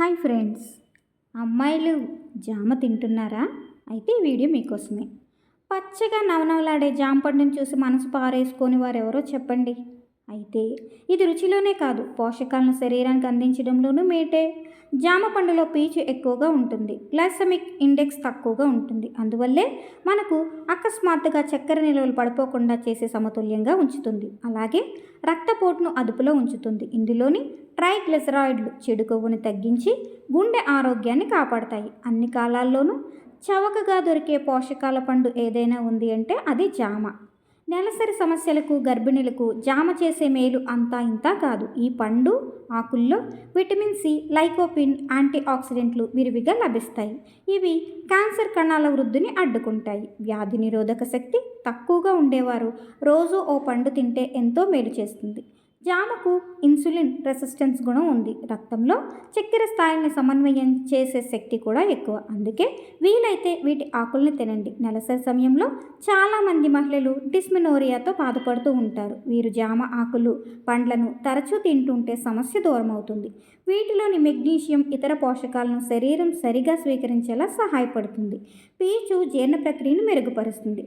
Hi friends. అమ్మాయిలు జామ తింటున్నారా? అయితే ఈ వీడియో మీకోసమే. పచ్చగా నవనవలాడే జామ పండుని చూసి మనసు పారేసుకొని వారెవరో చెప్పండి. అయితే ఇది రుచిలోనే కాదు. పోషకాలను శరీరానికి అందించడంలోనూ మేటే. జామ పండులో పీచు ఎక్కువగా ఉంటుంది. గ్లాసమిక్ ఇండెక్స్ తక్కువగా ఉంటుంది. అందువల్లే మనకు అకస్మాత్తుగా చక్కెర నిల్వలు పడిపోకుండా చేసే సమతుల్యంగా ఉంచుతుంది. అలాగే రక్తపోటును అదుపులో ఉంచుతుంది. ఇందులోని ట్రైగ్లిసరాయిడ్లు చెడు కొవ్వుని తగ్గించి గుండె ఆరోగ్యాన్ని కాపాడతాయి. అన్ని కాలాల్లోనూ చవకగా దొరికే పోషకాల పండు ఏదైనా ఉంది అంటే అది జామ. నెలసరి సమస్యలకు గర్భిణులకు జామ చేసే మేలు అంతా ఇంతా కాదు. ఈ పండు ఆకుల్లో విటమిన్ సి లైకోపిన్ యాంటీ ఆక్సిడెంట్లు విరివిగా లభిస్తాయి. ఇవి క్యాన్సర్ కణాల వృద్ధిని అడ్డుకుంటాయి. వ్యాధి నిరోధక శక్తి తక్కువగా ఉండేవారు. రోజు ఓ పండు తింటే ఎంతో మేలు చేస్తుంది. జామకు ఇన్సులిన్ రెసిస్టెన్స్ గుణం ఉంది. రక్తంలో చక్కెర స్థాయిని సమన్వయం చేసే శక్తి కూడా ఎక్కువ. అందుకే వీలైతే వీటి ఆకుల్ని తినండి. నెలసరి సమయంలో చాలామంది మహిళలు డిస్మినోరియాతో బాధపడుతూ ఉంటారు. వీరు జామ ఆకులు పండ్లను తరచూ తింటుంటే సమస్య దూరం అవుతుంది వీటిలోని మెగ్నీషియం ఇతర పోషకాలను శరీరం సరిగా స్వీకరించేలా సహాయపడుతుంది. పీచు జీర్ణ ప్రక్రియను మెరుగుపరుస్తుంది.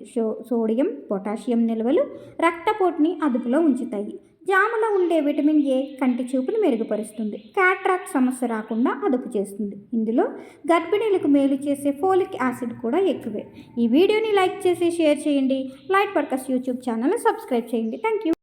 సోడియం పొటాషియం నిల్వలు రక్తపోటుని అదుపులో ఉంచుతాయి. జాములో ఉండే విటమిన్ ఏ కంటి చూపును మెరుగుపరుస్తుంది. క్యాట్రాక్ట్ సమస్య రాకుండా అదుపు చేస్తుంది. ఇందులో గర్భిణీలకు మేలు చేసే ఫోలిక్ యాసిడ్ కూడా ఎక్కువే. ఈ వీడియోని లైక్ చేసి షేర్ చేయండి. లైట్ పర్కస్ యూట్యూబ్ ఛానల్ సబ్స్క్రైబ్ చేయండి. Thank you